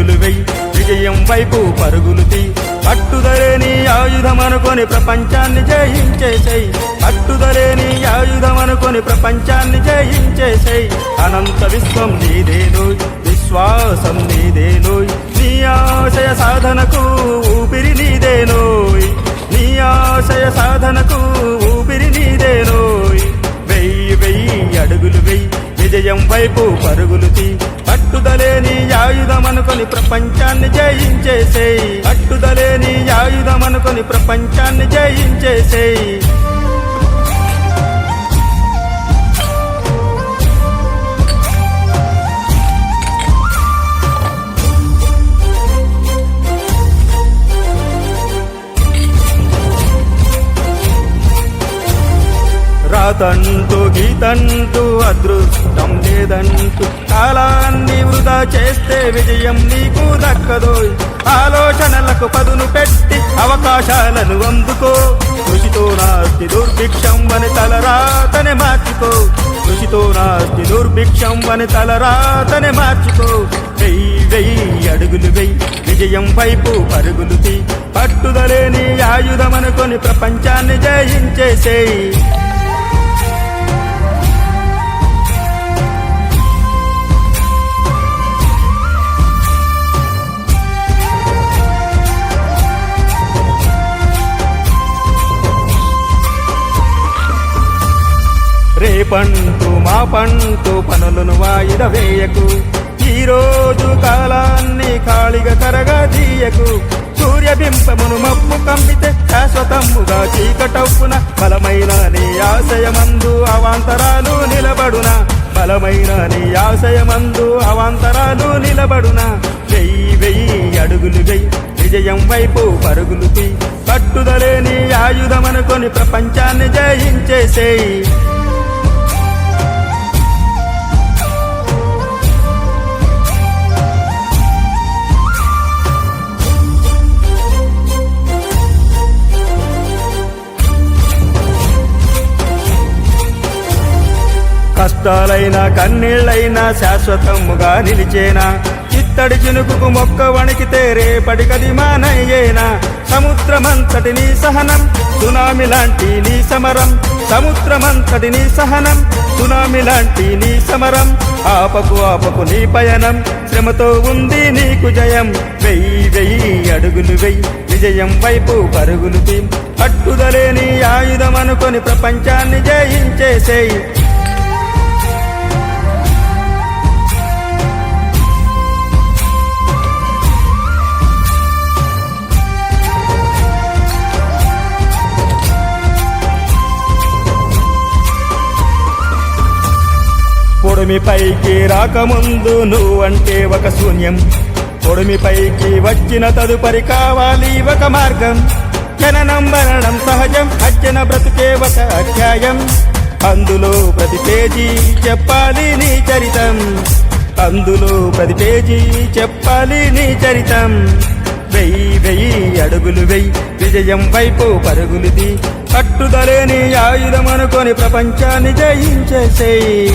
వెయ్యి అడుగులు వెయ్యి విజయం వైపు పరుగులు తీ పట్టుదలేని ఆయుధం అనుకొని ప్రపంచాన్ని జయించేసేయి పట్టుదలేని ఆయుధం అనుకొని ప్రపంచాన్ని జయించేసేయి అనంత విశ్వం నీదేనోయ్ విశ్వాసం నీదేనోయ్ నీ ఆశయ సాధనకు ఊపిరి నీదేనోయ్ నీ ఆశయ సాధనకు ఊపిరి నీదేనోయ్ వెయ్యి వెయ్యి అడుగులు వెయ్యి విజయం వైపు పరుగులు తీ ఆయుధమనుకొని ఆయుధం అనుకొని ప్రపంచాన్ని జయించేసేయ్. పట్టుదలేని ఆయుధం అనుకొని ప్రపంచాన్ని జయించేసేయ్. రాతంటూ గీతంటూ అదృష్టం లేదంటూ కాలాన్ని చేస్తే విజయం నీకు దక్కదోయ్. ఆలోచనలకు పదును పెట్టి అవకాశాలను అందుకో. కృషితో నాస్తి దుర్భిక్షం అని తలరాతనే మార్చుకో. కృషితో నాస్తి దుర్భిక్షం అని తలరాతనే మార్చుకో. వెయ్యి వెయ్యి అడుగులు వెయ్యి విజయం వైపు పరుగులు తీ. పట్టుదలేని ఆయుధమనుకొని ప్రపంచాన్ని జయించేసేయి. రేపంటూ మా పంటూ పనులను వాయిద వేయకు. ఈరోజు కాలాన్ని ఖాళీగా కరగదీయకు. సూర్యబింబమును మప్పు కంపితే శాశ్వతముగా చీకటప్పున బలమైన నీ ఆశయమందు అవాంతరాలు నిలబడున. బలమైన నీ ఆశయమందు అవాంతరాలు నిలబడున. వెయ్యి వెయ్యి అడుగులు వెయ్యి విజయం వైపు పరుగులు తీ పట్టుదలేని ఆయుధమనుకొని ప్రపంచాన్ని జయించేసేయి. కష్టాలైనా కన్నీళ్ళైనా శాశ్వతముగా నిలిచేనా? చిత్తడి చినుకుకు మొక్క వణికితే రేపటికది మానయ్యేనా? సముద్రమంతటి నీ సహనం సునామి లాంటి నీ సమరం. సముద్రమంతటి నీ సహనం సునామి లాంటి నీ సమరం. ఆపకు ఆపకు నీ పయనం శ్రమతో ఉంది నీకు జయం. వెయ్యి వెయ్యి అడుగులు వెయ్యి విజయం వైపు పరుగులు తీ. పట్టుదలేని ఆయుధం అనుకొని ప్రపంచాన్ని జయించేసేయి. పొడిమిపైకి రాకముందు నువ్వంటే ఒక శూన్యం. పొడిమిపైకి వచ్చిన తదుపరి కావాలి ఒక మార్గం. జననం మరణం సహజం అర్జన బ్రతుకే ఒక అధ్యాయం. అందులో ప్రతి పేజీ చెప్పాలి నీ చరితం. అందులో ప్రతి పేజీ చెప్పాలి నీ చరితం. వెయ్యి వెయ్యి అడుగులు వెయ్యి విజయం వైపు పరుగులు తీ. పట్టుదలేని ఆయుధం అనుకొని ప్రపంచాన్ని జయించేసేయి.